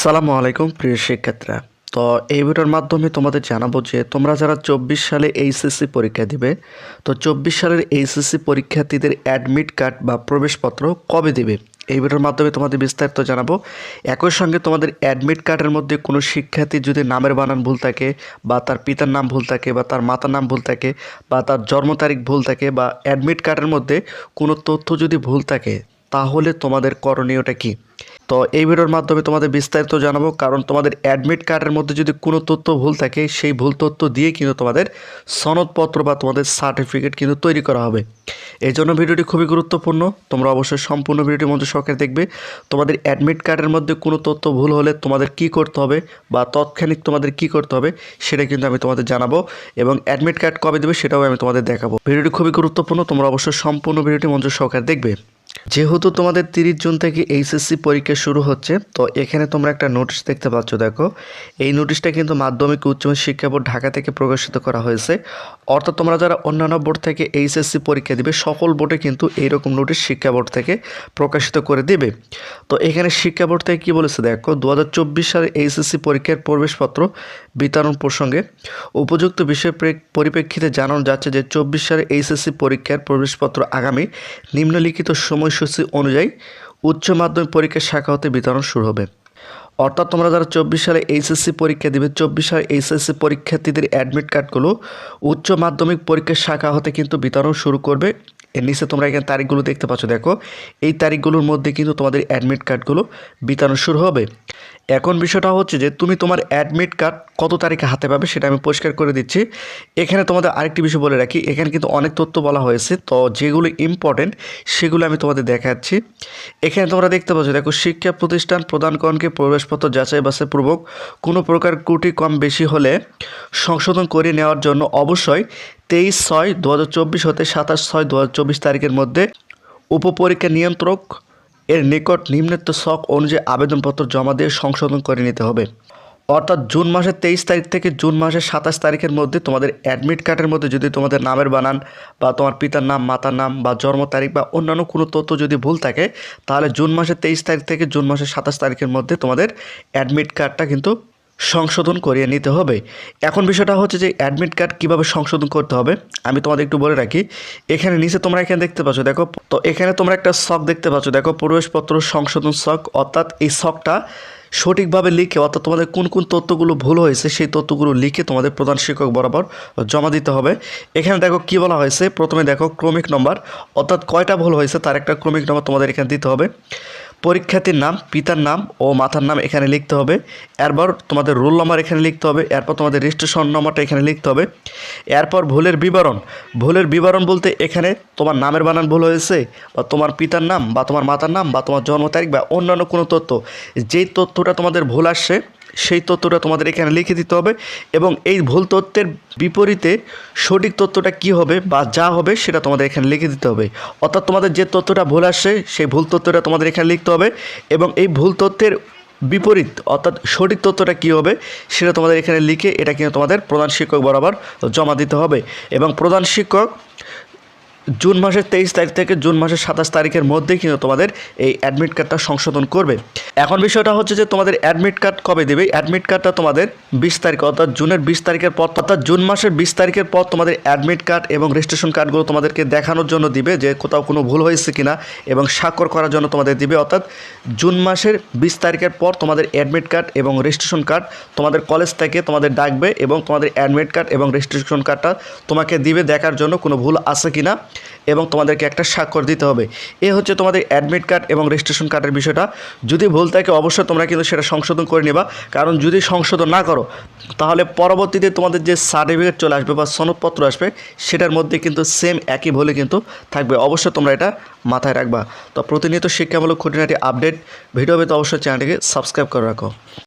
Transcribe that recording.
আসসালামু আলাইকুম, প্রিয় শিক্ষার্থীরা। তো এই ভিডিওর মাধ্যমে তোমাদের জানাব যে তোমরা যারা চব্বিশ সালে এইচএসসি পরীক্ষা দিবে, তো চব্বিশ সালের এইচএসসি পরীক্ষার্থীদের অ্যাডমিট কার্ড বা প্রবেশপত্র কবে দিবে? এই ভিডিওর মাধ্যমে তোমাদের বিস্তারিত জানাব। একই সঙ্গে তোমাদের অ্যাডমিট কার্ডের মধ্যে কোনো শিক্ষার্থী যদি নামের বানান ভুল থাকে, বা তার পিতার নাম ভুল থাকে, বা তার মাতার নাম ভুল থাকে, বা তার জন্ম তারিখ ভুল থাকে, বা অ্যাডমিট কার্ডের মধ্যে কোনো তথ্য যদি ভুল থাকে তাহলে তোমাদের করণীয়টা কী? তো এই ভিডিওর মাধ্যমে তোমাদের বিস্তারিত জানাব, কারণ তোমাদের অ্যাডমিট কার্ডের মধ্যে যদি কোনো তথ্য ভুল থাকে, সেই ভুল তথ্য দিয়ে কিন্তু তোমাদের সনদপত্র বা তোমাদের সার্টিফিকেট কিন্তু তৈরি করা হবে। এই জন্য ভিডিওটি খুবই গুরুত্বপূর্ণ, তোমরা অবশ্যই সম্পূর্ণ ভিডিওটি মধ্যে সহকারে দেখবে। তোমাদের অ্যাডমিট কার্ডের মধ্যে কোনো তথ্য ভুল হলে তোমাদের কি করতে হবে বা তৎক্ষণিক তোমাদের কি করতে হবে, সেটা কিন্তু আমি তোমাদের জানাব এবং অ্যাডমিট কার্ড কবে দেবে সেটাও আমি তোমাদের দেখাবো। ভিডিওটি খুবই গুরুত্বপূর্ণ, তোমরা অবশ্যই সম্পূর্ণ ভিডিওটি মঞ্জুর সহকারে দেখবে। যেহেতু তোমাদের তিরিশ জুন থেকে এইচএসসি পরীক্ষা শুরু হচ্ছে, তো এখানে তোমরা একটা নোটিশ দেখতে পাচ্ছ, দেখো। এই নোটিশটা কিন্তু মাধ্যমিক উচ্চ শিক্ষা বোর্ড ঢাকা থেকে প্রকাশিত করা হয়েছে। অর্থাৎ তোমরা যারা অন্যান্য বোর্ড থেকে এইচএসসি পরীক্ষা দিবে, সকল বোর্ডে কিন্তু এইরকম নোটিশ শিক্ষা বোর্ড থেকে প্রকাশিত করে দেবে। তো এখানে শিক্ষা বোর্ড থেকে কী বলেছে, দেখো দু হাজার চব্বিশ সালে এইচএসসি পরীক্ষার প্রবেশপত্র বিতরণ প্রসঙ্গে উপযুক্ত বিষয় পরিপ্রেক্ষিতে জানানো যাচ্ছে যে চব্বিশ সালে এইচএসসি পরীক্ষার প্রবেশপত্র আগামী নিম্নলিখিত সময়সূচি অনুযায়ী উচ্চ মাধ্যমিক পরীক্ষার শাখা হতে বিতরণ শুরু হবে। অর্থাৎ তোমরা যারা চব্বিশ সালে এইচএসসি পরীক্ষা দিবে, চব্বিশ সালে এইচএসসি পরীক্ষার্থীদের অ্যাডমিট কার্ডগুলো উচ্চ মাধ্যমিক পরীক্ষার শাখা হতে কিন্তু বিতরণ শুরু করবে। এর নিচে তোমরা এখানে তারিখগুলো দেখতে পাচ্ছ। দেখো, এই তারিখগুলোর মধ্যে কিন্তু তোমাদের অ্যাডমিট কার্ডগুলো বিতরণ শুরু হবে। এখন বিষয়টা হচ্ছে যে, তুমি তোমার অ্যাডমিট কার্ড কত তারিখে হাতে পাবে সেটা আমি পরিষ্কার করে দিচ্ছি। এখানে তোমাদের আরেকটি বিষয় বলে রাখি, এখানে কিন্তু অনেক তথ্য বলা হয়েছে। তো যেগুলো ইম্পর্টেন্ট সেগুলো আমি তোমাদের দেখাচ্ছি। এখানে তোমরা দেখতে পাচ্ছ, দেখো, শিক্ষা প্রতিষ্ঠান প্রদানকরণকে প্রবেশপত্র যাচাই বাছাই পূর্বক কোনো প্রকার ত্রুটি কম বেশি হলে সংশোধন করে নেওয়ার জন্য অবশ্যই তেইশ ছয় দু হতে সাতাশ ছয় দু তারিখের মধ্যে উপপরীক্ষা নিয়ন্ত্রক এর নিকট নিম্নোক্ত শখ অনুযায়ী আবেদনপত্র জমা দিয়ে সংশোধন করে নিতে হবে। অর্থাৎ জুন মাসের তেইশ তারিখ থেকে জুন মাসের সাতাশ তারিখের মধ্যে তোমাদের অ্যাডমিট কার্ডের মধ্যে যদি তোমাদের নামের বানান বা তোমার পিতার নাম, মাতার নাম বা জন্ম তারিখ বা অন্যান্য কোনো তথ্য যদি ভুল থাকে, তাহলে জুন মাসের তেইশ তারিখ থেকে জুন মাসের সাতাশ তারিখের মধ্যে তোমাদের অ্যাডমিট কার্ডটা কিন্তু সংশোধন করিয়ে নিতে হবে। এখন বিষয়টা হচ্ছে যে অ্যাডমিট কার্ড কীভাবে সংশোধন করতে হবে, আমি তোমাদের একটু বলে রাখি। এখানে নিচে তোমরা এখানে দেখতে পাচ্ছ, দেখো, তো এখানে তোমরা একটা শখ দেখতে পাচ্ছ, দেখো, প্রবেশপত্র সংশোধন শখ অর্থাৎ এই শখটা সঠিকভাবে লিখে, অর্থাৎ তোমাদের কোন কোন তথ্যগুলো ভুল হয়েছে, সেই তথ্যগুলো লিখে তোমাদের প্রধান শিক্ষক বরাবর জমা দিতে হবে। এখানে দেখো কি বলা হয়েছে, প্রথমে দেখো ক্রমিক নম্বর অর্থাৎ কয়টা ভুল হয়েছে তার একটা ক্রমিক নম্বর তোমাদের এখানে দিতে হবে। পরীক্ষার্থীর নাম, পিতার নাম ও মাথার নাম এখানে লিখতে হবে। এরপর তোমাদের রোল নম্বর এখানে লিখতে হবে, এরপর তোমাদের রেজিস্ট্রেশন নম্বরটা এখানে লিখতে হবে। এরপর ভুলের বিবরণ। ভুলের বিবরণ বলতে এখানে তোমার নামের বানান ভুল হয়েছে বা তোমার পিতার নাম বা তোমার মাতার নাম বা তোমার জন্ম তারিখ বা অন্যান্য কোনো তথ্য। যেই তথ্যটা তোমাদের ভুল আসছে সেই তথ্যটা তোমাদের এখানে লিখে দিতে হবে এবং এই ভুল তথ্যের বিপরীতে সঠিক তথ্যটা কি হবে বা যা হবে সেটা তোমাদের এখানে লিখে দিতে হবে। অর্থাৎ তোমাদের যে তথ্যটা ভুল আসছে, সেই ভুল তথ্যটা তোমাদের এখানে লিখতে হবে এবং এই ভুল তথ্যের বিপরীত, অর্থাৎ সঠিক তথ্যটা কী হবে সেটা তোমাদের এখানে লিখে এটা কিন্তু তোমাদের প্রধান শিক্ষক বরাবর জমা দিতে হবে এবং প্রধান শিক্ষক জুন মাসের তেইশ তারিখ থেকে জুন মাসের সাতাশ তারিখের মধ্যেই কিন্তু তোমাদের এই অ্যাডমিট কার্ডটা সংশোধন করবে। এখন বিষয়টা হচ্ছে যে তোমাদের অ্যাডমিট কার্ড কবে দেবে? অ্যাডমিট কার্ডটা তোমাদের বিশ তারিখ, অর্থাৎ জুনের বিশ তারিখের পর, অর্থাৎ জুন মাসের বিশ তারিখের পর তোমাদের অ্যাডমিট কার্ড এবং রেজিস্ট্রেশন কার্ডগুলো তোমাদেরকে দেখানোর জন্য দিবে যে কোথাও কোনো ভুল হয়েছে কিনা এবং স্বাক্ষর করার জন্য তোমাদের দিবে। অর্থাৎ জুন মাসের বিশ তারিখের পর তোমাদের অ্যাডমিট কার্ড এবং রেজিস্ট্রেশন কার্ড তোমাদের কলেজ থেকে তোমাদের ডাকবে এবং তোমাদের অ্যাডমিট কার্ড এবং রেজিস্ট্রেশন কার্ডটা তোমাকে দিবে দেখার জন্য কোনো ভুল আছে কিনা। এবং তোমাদেরকে একটা স্বাক্ষর দিতে হবে। এ হচ্ছে তোমাদের অ্যাডমিট কার্ড এবং রেজিস্ট্রেশন কার্ডের বিষয়টা। যদি ভুল থাকে, অবশ্যই তোমরা কিন্তু সেটা সংশোধন করে নেবা। কারণ যদি সংশোধন না করো, তাহলে পরবর্তীতে তোমাদের যে সার্টিফিকেট চলে আসবে বা সনদপত্র আসবে, সেটার মধ্যে কিন্তু সেম একই ভুলে কিন্তু থাকবে। অবশ্যই তোমরা এটা মাথায় রাখবা। তো প্রতিনিয়ত শিক্ষামূলক খুঁটিনাটি আপডেট ভিডিও পেতে অবশ্যই চ্যানেলটিকে সাবস্ক্রাইব করে রাখো।